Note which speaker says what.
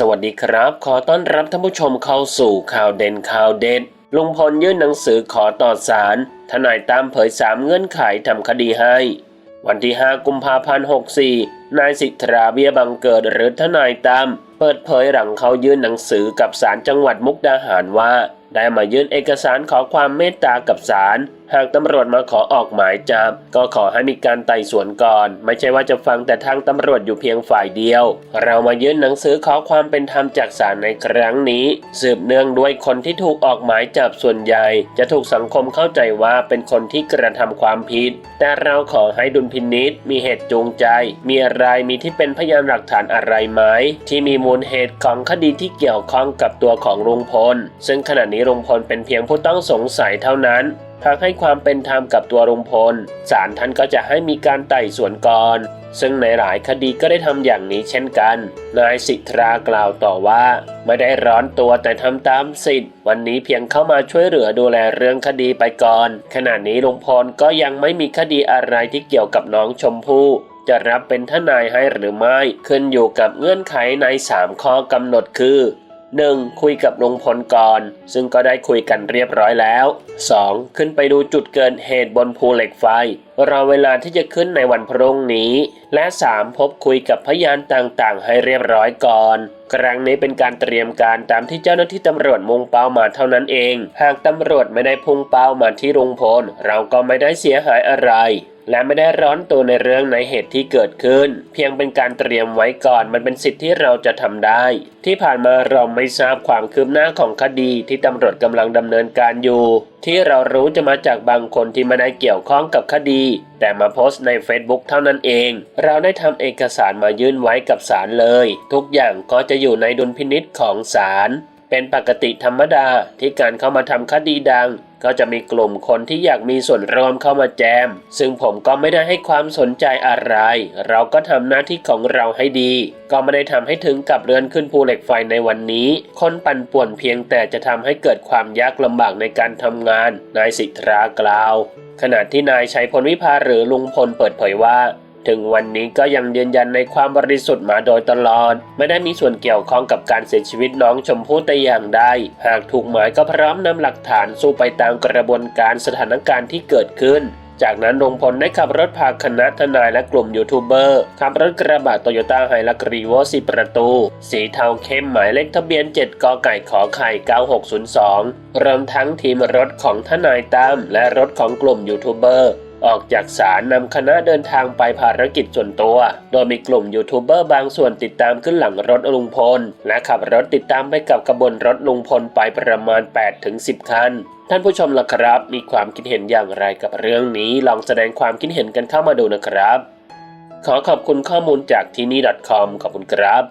Speaker 1: สวัสดีครับ ขอต้อนรับท่านผู้ชมเข้าสู่ข่าวเด่นข่าวเด็ดลุงพลยื่นหนังสือขอต่อสารทนายตามเผยสามเงื่อนไขทำคดีให้ วันที่ 5 กุมภาพันธ์ 64 นายสิทธาเบียบังเกิดหรือทนายตามเปิดเผยหลังเขายื่นหนังสือกับศาลจังหวัดมุกดาหารว่า ได้มายื่นเอกสารขอความเมตตากับศาลหากตำรวจมาขอออกหมายจับ ก็ขอให้มีการไต่สวนก่อน ไม่ใช่ว่าจะฟังแต่ทางตำรวจอยู่เพียงฝ่ายเดียว เรามายื่นหนังสือขอความเป็นธรรมจากศาลในครั้งนี้ สืบเนื่องด้วยคนที่ถูกออกหมายจับส่วนใหญ่ จะถูกสังคมเข้าใจว่าเป็นคนที่กระทำความผิด แต่เราขอให้ดุลพินิษมีเหตุจูงใจ มีอะไรมีที่เป็นพยานหลักฐานอะไรไหมที่มีมูลเหตุของคดีที่เกี่ยวข้องกับตัวของลุงพล ซึ่งขณะนี้ลุงพลเป็นเพียงผู้ต้องสงสัยเท่านั้น หากให้ความเป็นธรรมกับตัวลุงพลศาลท่านก็จะให้มีการไต่สวนก่อน ซึ่งในหลายคดีก็ได้ทำอย่างนี้เช่นกัน นายสิทธากล่าวต่อว่า ไม่ได้ร้อนตัวแต่ทำตามสิทธิ์ วันนี้เพียงเข้ามาช่วยเหลือดูแลเรื่องคดีไปก่อน ขณะนี้ลุงพลก็ยังไม่มีคดีอะไรที่เกี่ยวกับน้องชมพู่จะรับเป็นทนายให้หรือไม่ ขึ้นอยู่กับเงื่อนไขใน 3 ข้อกำหนดคือ 1. คุยกับลุงพลก่อน ซึ่งก็ได้คุยกันเรียบร้อยแล้ว 2. ขึ้นไปดูจุดเกิดเหตุบนภูเหล็กไฟรอเวลาที่จะขึ้นในวันพรุ่งนี้ และ 3. พบคุยกับพยานต่างๆ ให้เรียบร้อยก่อน ครั้งนี้เป็นการเตรียมการตามที่เจ้าหน้าที่ตำรวจมุ่งเป้ามาเท่านั้นเอง หากตำรวจไม่ได้พุ่งเป้ามาที่ลุงพลเราก็ไม่ได้เสียหายอะไร และไม่ได้ร้อนตัวในเรื่องในเหตุที่เกิดขึ้น เพียงเป็นการเตรียมไว้ก่อนมันเป็นสิทธิ์ที่เราจะทำได้ ที่ผ่านมาเราไม่ทราบความคืบหน้าของคดีที่ตำรวจกำลังดำเนินการอยู่ ที่เรารู้จะมาจากบางคนที่ไม่ได้เกี่ยวข้องกับคดี แต่มาโพสต์ใน Facebook เท่านั้นเอง เราได้ทำเอกสารมายื่นไว้กับศาลเลย ทุกอย่างก็จะอยู่ในดุลพินิษของศาลเป็นปกติธรรมดาที่การเข้ามาทำคดีดัง ก็จะมีกลุ่มคนที่อยากมีส่วนร่วมเข้ามาแจม ซึ่งผมก็ไม่ได้ให้ความสนใจอะไร เราก็ทำหน้าที่ของเราให้ดี ก็ไม่ได้ทำให้ถึงกับเรือนขึ้นภูเหล็กไฟในวันนี้ คนปั่นป่วนเพียงแต่จะทำให้เกิดความยากลำบากในการทำงาน นายสิทธากล่าว ขณะที่นายชัยพลวิภาหรือลุงพลเปิดเผยว่า ถึงวันนี้ก็ยังยืนยันในความบริสุทธิ์มาโดยตลอด ไม่ได้มีส่วนเกี่ยวข้องกับการเสียชีวิตน้องชมพู่แต่อย่างใดหากถูกหมายก็พร้อมนำหลักฐานสู้ไปตามกระบวนการสถานการณ์ที่เกิดขึ้นจากนั้นลุงพลได้ขับรถพาคณะทนายและกลุ่มยูทูบเบอร์ขับรถกระบะโตโยต้าไฮลักรีโวสีประตู สีเทาเข้มหมายเลขทะเบียน 7 กไก่ขอไข่ 9602 รวมทั้งทีมรถของทนายตั้มและรถของกลุ่มยูทูบเบอร์ ออกจากศาลนำคณะเดินทางไปภารกิจส่วนตัว โดยมีกลุ่มยูทูบเบอร์บางส่วนติดตามขึ้นหลังรถลุงพล และขับรถติดตามไปกับกระบวนรถลุงพลไปประมาณ 8-10 คันท่านผู้ชมล่ะครับ มีความคิดเห็นอย่างไรกับเรื่องนี้ ลองแสดงความคิดเห็นกันเข้ามาดูนะครับ ขอขอบคุณข้อมูลจากที่นี่ .com ขอบคุณครับ